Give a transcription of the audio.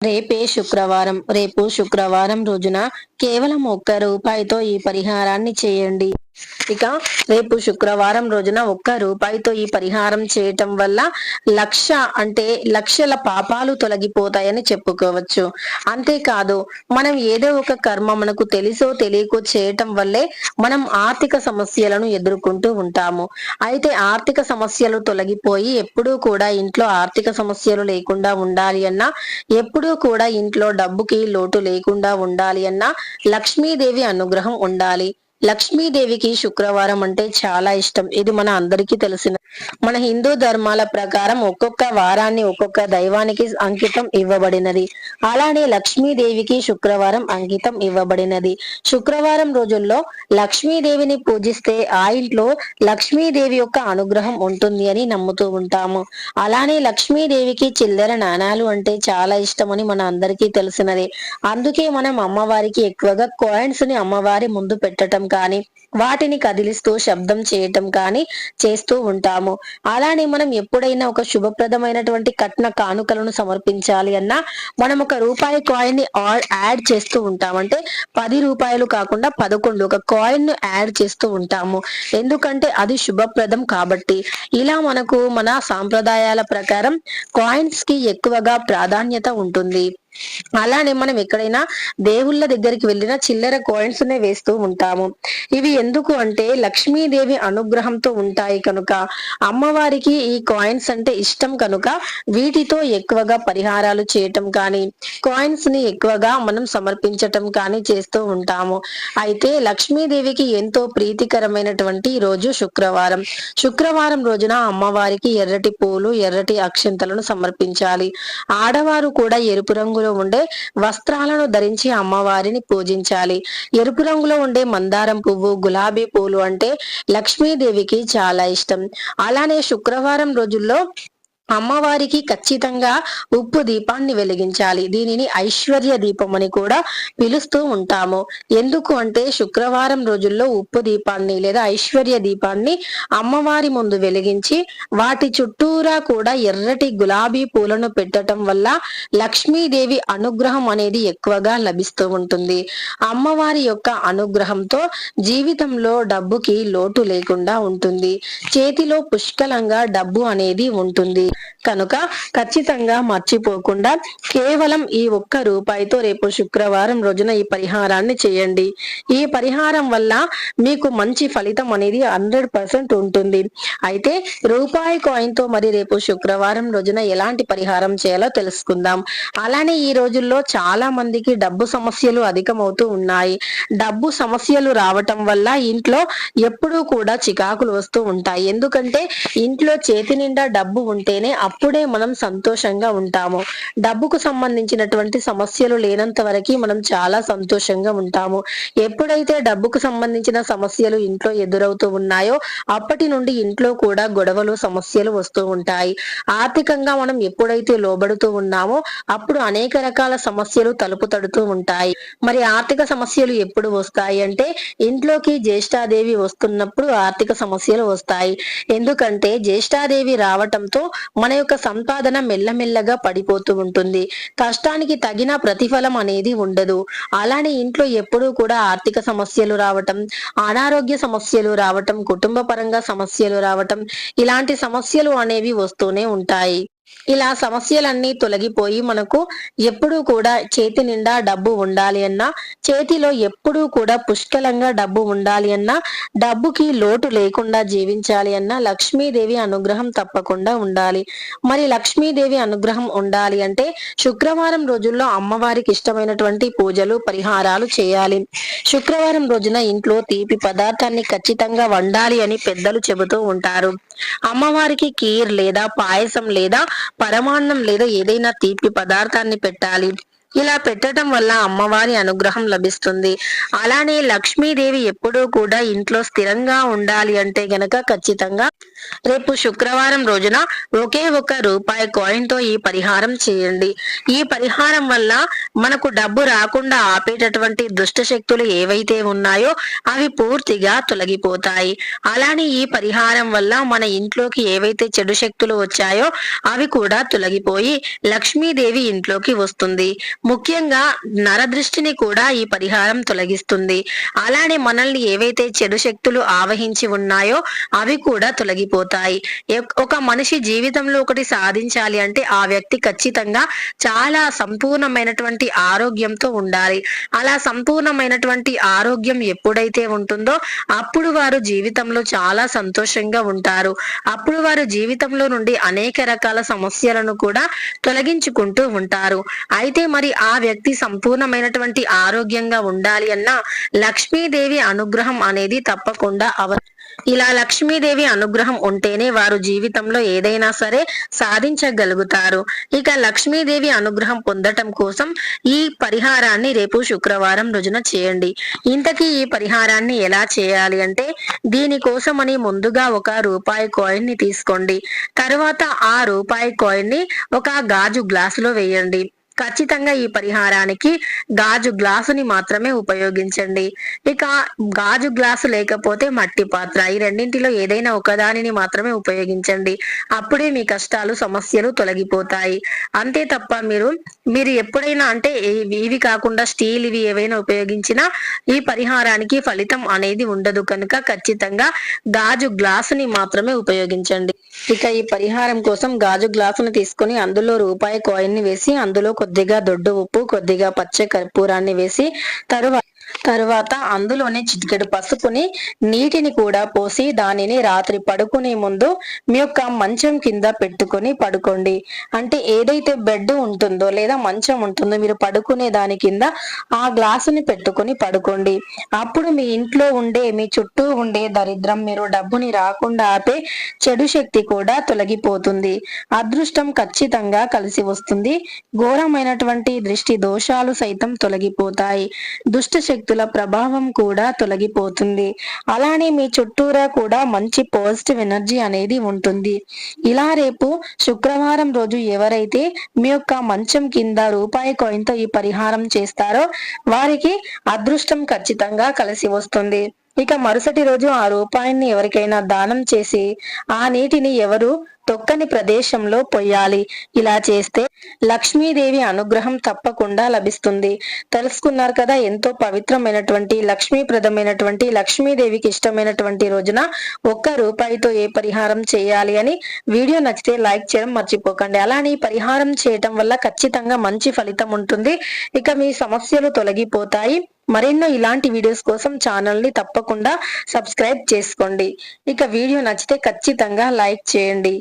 రేపే శుక్రవారం రేపు శుక్రవారం రోజున కేవలం ఒక్క రూపాయితో ఈ పరిహారాన్ని చేయండి. ఇక రేపు శుక్రవారం రోజున ఒక్క రూపాయితో ఈ పరిహారం చేయటం వల్ల లక్ష అంటే లక్షల పాపాలు తొలగిపోతాయని చెప్పుకోవచ్చు. అంతేకాదు మనం ఏదో ఒక కర్మ మనకు తెలుసో తెలియకో చేయటం వల్లే మనం ఆర్థిక సమస్యలను ఎదుర్కొంటూ ఉంటాము. అయితే ఆర్థిక సమస్యలు తొలగిపోయి ఎప్పుడూ కూడా ఇంట్లో ఆర్థిక సమస్యలు లేకుండా ఉండాలి అన్నా ఎప్పుడూ కూడా ఇంట్లో డబ్బుకి లోటు లేకుండా ఉండాలి అన్నా లక్ష్మీదేవి అనుగ్రహం ఉండాలి. లక్ష్మీదేవికి శుక్రవారం అంటే చాలా ఇష్టం. ఇది మన అందరికీ తెలిసిన మన హిందూ ధర్మాల ప్రకారం ఒక్కొక్క వారాన్ని ఒక్కొక్క దైవానికి అంకితం ఇవ్వబడినది. అలానే లక్ష్మీదేవికి శుక్రవారం అంకితం ఇవ్వబడినది. శుక్రవారం రోజుల్లో లక్ష్మీదేవిని పూజిస్తే ఆ ఇంట్లో లక్ష్మీదేవి యొక్క అనుగ్రహం ఉంటుంది అని నమ్ముతూ ఉంటాము. అలానే లక్ష్మీదేవికి చిల్లర నాణాలు అంటే చాలా ఇష్టమని మన అందరికీ తెలిసినదే. అందుకే మనం అమ్మవారికి ఎక్కువగా కాయిన్స్ని అమ్మవారి ముందు పెట్టడం కానీ వాటిని కదిలిస్తూ శబ్దం చేయటం కానీ చేస్తూ ఉంటాము. అలానే మనం ఎప్పుడైనా ఒక శుభప్రదమైనటువంటి కట్న కానుకలను సమర్పించాలి అన్నా మనం ఒక రూపాయి కాయిన్ని యాడ్ చేస్తూ ఉంటాం. అంటే పది రూపాయలు కాకుండా పదకొండు ఒక కాయిన్ను యాడ్ చేస్తూ ఉంటాము. ఎందుకంటే అది శుభప్రదం కాబట్టి. ఇలా మనకు మన సాంప్రదాయాల ప్రకారం కాయిన్స్కి ఎక్కువగా ప్రాధాన్యత ఉంటుంది. అలానే మనం ఎక్కడైనా దేవుళ్ళ దగ్గరికి వెళ్ళిన చిల్లర కాయిన్స్ నే వేస్తూ ఉంటాము. ఇవి ఎందుకు అంటే లక్ష్మీదేవి అనుగ్రహంతో ఉంటాయి కనుక. అమ్మవారికి ఈ కాయిన్స్ అంటే ఇష్టం కనుక వీటితో ఎక్కువగా పరిహారాలు చేయటం కానీ కాయిన్స్ని ఎక్కువగా మనం సమర్పించటం కానీ చేస్తూ ఉంటాము. అయితే లక్ష్మీదేవికి ఎంతో ప్రీతికరమైనటువంటి రోజు శుక్రవారం. శుక్రవారం రోజున అమ్మవారికి ఎర్రటి పూలు ఎర్రటి అక్షంతలను సమర్పించాలి. ఆడవారు కూడా ఎరుపు రంగు రంగులో ఉండే వస్త్రాలను ధరించి అమ్మవారిని పూజించాలి. ఎరుపు రంగులో ఉండే మందారం పువ్వు గులాబీ పూలు అంటే లక్ష్మీదేవికి చాలా ఇష్టం. అలానే శుక్రవారం రోజుల్లో అమ్మవారికి ఖచ్చితంగా ఉప్పు దీపాన్ని వెలిగించాలి. దీనిని ఐశ్వర్య దీపం అని కూడా పిలుస్తూ ఉంటాము. ఎందుకు అంటే శుక్రవారం రోజుల్లో ఉప్పు దీపాన్ని లేదా ఐశ్వర్య దీపాన్ని అమ్మవారి ముందు వెలిగించి వాటి చుట్టూరా కూడా ఎర్రటి గులాబీ పూలను పెట్టడం వల్ల లక్ష్మీదేవి అనుగ్రహం అనేది ఎక్కువగా లభిస్తూ ఉంటుంది. అమ్మవారి యొక్క అనుగ్రహంతో జీవితంలో డబ్బుకి లోటు లేకుండా ఉంటుంది. చేతిలో పుష్కలంగా డబ్బు అనేది ఉంటుంది. కనుక ఖచ్చితంగా మర్చిపోకుండా కేవలం ఈ ఒక్క రూపాయితో రేపు శుక్రవారం రోజున ఈ పరిహారాన్ని చేయండి. ఈ పరిహారం వల్ల మీకు మంచి ఫలితం అనేది హండ్రెడ్ పర్సెంట్ ఉంటుంది. అయితే రూపాయి కాయిన్తో మరి రేపు శుక్రవారం రోజున ఎలాంటి పరిహారం చేయాలో తెలుసుకుందాం. అలానే ఈ రోజుల్లో చాలా మందికి డబ్బు సమస్యలు అధికమవుతూ ఉన్నాయి. డబ్బు సమస్యలు రావటం వల్ల ఇంట్లో ఎప్పుడూ కూడా చికాకులు వస్తూ ఉంటాయి. ఎందుకంటే ఇంట్లో చేతి నిండా డబ్బు ఉంటేనే అప్పుడే మనం సంతోషంగా ఉంటాము. డబ్బుకు సంబంధించినటువంటి సమస్యలు లేనంత వరకు మనం చాలా సంతోషంగా ఉంటాము. ఎప్పుడైతే డబ్బుకు సంబంధించిన సమస్యలు ఇంట్లో ఎదురవుతూ ఉన్నాయో అప్పటి నుండి ఇంట్లో కూడా గొడవలు సమస్యలు వస్తూ ఉంటాయి. ఆర్థికంగా మనం ఎప్పుడైతే లోబడుతూ ఉన్నామో అప్పుడు అనేక రకాల సమస్యలు తలుపు తడుతూ ఉంటాయి. మరి ఆర్థిక సమస్యలు ఎప్పుడు వస్తాయి అంటే ఇంట్లోకి జ్యేష్ఠాదేవి వస్తున్నప్పుడు ఆర్థిక సమస్యలు వస్తాయి. ఎందుకంటే జ్యేష్ఠాదేవి రావటంతో మన యొక్క సంపాదన మెల్లమెల్లగా పడిపోతూ ఉంటుంది. కష్టానికి తగిన ప్రతిఫలం అనేది ఉండదు. అలానే ఇంట్లో ఎప్పుడూ కూడా ఆర్థిక సమస్యలు రావటం అనారోగ్య సమస్యలు రావటం కుటుంబ పరంగా సమస్యలు రావటం ఇలాంటి సమస్యలు అనేవి వస్తూనే ఉంటాయి. ఇలా సమస్యలన్నీ తొలగిపోయి మనకు ఎప్పుడూ కూడా చేతి నిండా డబ్బు ఉండాలి అన్నా చేతిలో ఎప్పుడూ కూడా పుష్కలంగా డబ్బు ఉండాలి అన్నా డబ్బుకి లోటు లేకుండా జీవించాలి అన్నా లక్ష్మీదేవి అనుగ్రహం తప్పకుండా ఉండాలి. మరి లక్ష్మీదేవి అనుగ్రహం ఉండాలి అంటే శుక్రవారం రోజుల్లో అమ్మవారికి ఇష్టమైనటువంటి పూజలు పరిహారాలు చేయాలి. శుక్రవారం రోజున ఇంట్లో తీపి పదార్థాన్ని ఖచ్చితంగా వండాలి అని పెద్దలు చెబుతూ ఉంటారు. అమ్మవారికి కీర్ లేదా పాయసం లేదా పరమాన్నం లేదా ఏదైనా తీపి పదార్థాన్ని పెట్టాలి. ఇలా పెట్టడం వల్ల అమ్మవారి అనుగ్రహం లభిస్తుంది. అలానే లక్ష్మీదేవి ఎప్పుడూ కూడా ఇంట్లో స్థిరంగా ఉండాలి అంటే గనక ఖచ్చితంగా రేపు శుక్రవారం రోజున ఒకే ఒక రూపాయి కాయిన్తో ఈ పరిహారం చేయండి. ఈ పరిహారం వల్ల మనకు డబ్బు రాకుండా ఆపేటటువంటి దుష్ట శక్తులు ఏవైతే ఉన్నాయో అవి పూర్తిగా తొలగిపోతాయి. అలానే ఈ పరిహారం వల్ల మన ఇంట్లోకి ఏవైతే చెడు శక్తులు వచ్చాయో అవి కూడా తొలగిపోయి లక్ష్మీదేవి ఇంట్లోకి వస్తుంది. ముఖ్యంగా నరదృష్టిని కూడా ఈ పరిహారం తొలగిస్తుంది. అలానే మనల్ని ఏవైతే చెడు శక్తులు ఆవహించి ఉన్నాయో అవి కూడా తొలగిపోతాయి. ఒక మనిషి జీవితంలో ఒకటి సాధించాలి అంటే ఆ వ్యక్తి ఖచ్చితంగా చాలా సంపూర్ణమైనటువంటి ఆరోగ్యంతో ఉండాలి. అలా సంపూర్ణమైనటువంటి ఆరోగ్యం ఎప్పుడైతే ఉంటుందో అప్పుడు వారు జీవితంలో చాలా సంతోషంగా ఉంటారు. అప్పుడు వారు జీవితంలో నుండి అనేక రకాల సమస్యలను కూడా తొలగించుకుంటూ ఉంటారు. అయితే మరి ఆ వ్యక్తి సంపూర్ణమైనటువంటి ఆరోగ్యంగా ఉండాలి అన్న లక్ష్మీదేవి అనుగ్రహం అనేది తప్పకుండా అవ ఇలా లక్ష్మీదేవి అనుగ్రహం ఉంటేనే వారు జీవితంలో ఏదైనా సరే సాధించగలుగుతారు. ఇక లక్ష్మీదేవి అనుగ్రహం పొందటం కోసం ఈ పరిహారాన్ని రేపు శుక్రవారం రోజున చేయండి. ఇంతకీ ఈ పరిహారాన్ని ఎలా చేయాలి అంటే దీనికోసమని ముందుగా ఒక రూపాయి కాయిన్ని తీసుకోండి. తర్వాత ఆ రూపాయి కాయిన్ని ఒక గాజు గ్లాసులో వేయండి. ఖచ్చితంగా ఈ పరిహారానికి గాజు గ్లాసుని మాత్రమే ఉపయోగించండి. ఇక గాజు గ్లాసు లేకపోతే మట్టి పాత్ర ఈ రెండింటిలో ఏదైనా ఒకదానిని మాత్రమే ఉపయోగించండి. అప్పుడే మీ కష్టాలు సమస్యలు తొలగిపోతాయి. అంతే తప్ప మీరు మీరు ఎప్పుడైనా అంటే ఇవి కాకుండా స్టీల్ ఇవి ఏవైనా ఉపయోగించినా ఈ పరిహారానికి ఫలితం అనేది ఉండదు కనుక ఖచ్చితంగా గాజు గ్లాసుని మాత్రమే ఉపయోగించండి. ఇక ఈ పరిహారం కోసం గాజు గ్లాసును తీసుకొని అందులో రూపాయి కాయిన్ని వేసి అందులో కొద్దిగా దొడ్డు ఉప్పు కొద్దిగా పచ్చ కర్పూరాన్ని వేసి తరువాత తరువాత అందులోనే చిటికెడు పసుపుని నీటిని కూడా పోసి దానిని రాత్రి పడుకునే ముందు మీ యొక్క మంచం కింద పెట్టుకొని పడుకోండి. అంటే ఏదైతే బెడ్ ఉంటుందో లేదా మంచం ఉంటుందో మీరు పడుకునే దాని కింద ఆ గ్లాసుని పెట్టుకొని పడుకోండి. అప్పుడు మీ ఇంట్లో ఉండే మీ చుట్టూ ఉండే దరిద్రం మీరు డబ్బుని రాకుండా ఆపే చెడు శక్తి కూడా తొలగిపోతుంది. అదృష్టం ఖచ్చితంగా కలిసి వస్తుంది. ఘోరమైనటువంటి దృష్టి దోషాలు సైతం తొలగిపోతాయి. దుష్ట శక్తి శక్తుల ప్రభావం కూడా తొలగిపోతుంది. అలానే మీ చుట్టూరా కూడా మంచి పాజిటివ్ ఎనర్జీ అనేది ఉంటుంది. ఇలా రేపు శుక్రవారం రోజు ఎవరైతే మీ యొక్క మంచం కింద రూపాయి కాయిన్తో ఈ పరిహారం చేస్తారో వారికి అదృష్టం ఖచ్చితంగా కలిసి వస్తుంది. ఇక మరుసటి రోజు ఆ రూపాయిని ఎవరికైనా దానం చేసి ఆ నీటిని ఎవరు తొక్కని ప్రదేశంలో పొయ్యాలి. ఇలా చేస్తే లక్ష్మీదేవి అనుగ్రహం తప్పకుండా లభిస్తుంది. తెలుసుకున్నారు కదా ఎంతో పవిత్రమైనటువంటి లక్ష్మీప్రదమైనటువంటి లక్ష్మీదేవికి ఇష్టమైనటువంటి రోజున ఒక్క రూపాయితో ఏ పరిహారం చేయాలి అని వీడియో నచ్చితే లైక్ చేయడం మర్చిపోకండి. అలానే ఈ పరిహారం చేయటం వల్ల ఖచ్చితంగా మంచి ఫలితం ఉంటుంది. ఇక మీ సమస్యలు తొలగిపోతాయి. మరెన్నో ఇలాంటి వీడియోస్ కోసం ఛానల్ని తప్పకుండా సబ్స్క్రైబ్ చేసుకోండి. ఇక వీడియో నచ్చితే ఖచ్చితంగా లైక్ చేయండి.